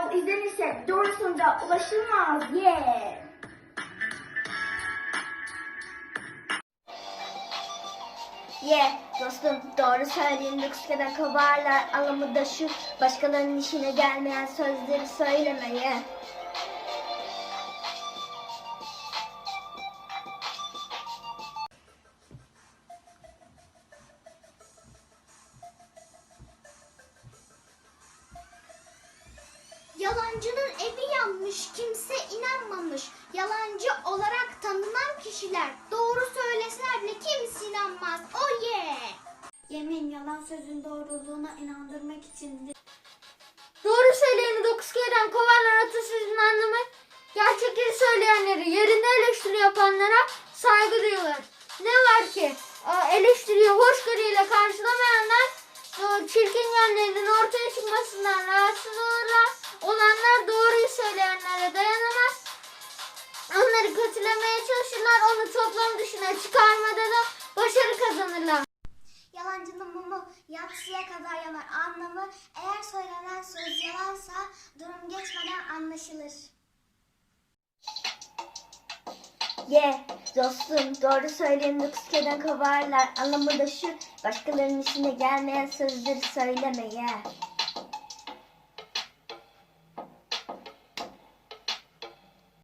yol izlenirse doğru sonuca ulaşılmaz. Yeah. Ye dostum doğru söyleyeyim lüks kadar kovarlar anlamı da şu başkalarının işine gelmeyen sözleri söylemeye. Yalancının evi yanmış, kimse inanmamış. Yalancı olarak tanınan kişiler doğru söyleseler bile kimse inanmaz. Oh yeah! Yemin yalan sözün doğruluğuna inandırmak içindir. Doğru söyleyeni dokuz kereden kovarlar atasözünün anlamı gerçekleri söyleyenleri yerinde eleştiri yapanlara saygı duyulur. Ne var ki eleştiriyi hoşgörüyle karşılamayanlar çirkin yönlerinin ortaya çıkmasından kötülemeye çalışırlar. Onu toplum dışına çıkarmada da başarı kazanırlar. Yalancının mumu yatsıya kadar yanar anlamı eğer söylenen söz yalansa durum geçmeden anlaşılır. Ye dostum doğru söyleyen lüks kadar kovarlar anlamı da şu başkalarının işine gelmeyen sözleri söylemeye.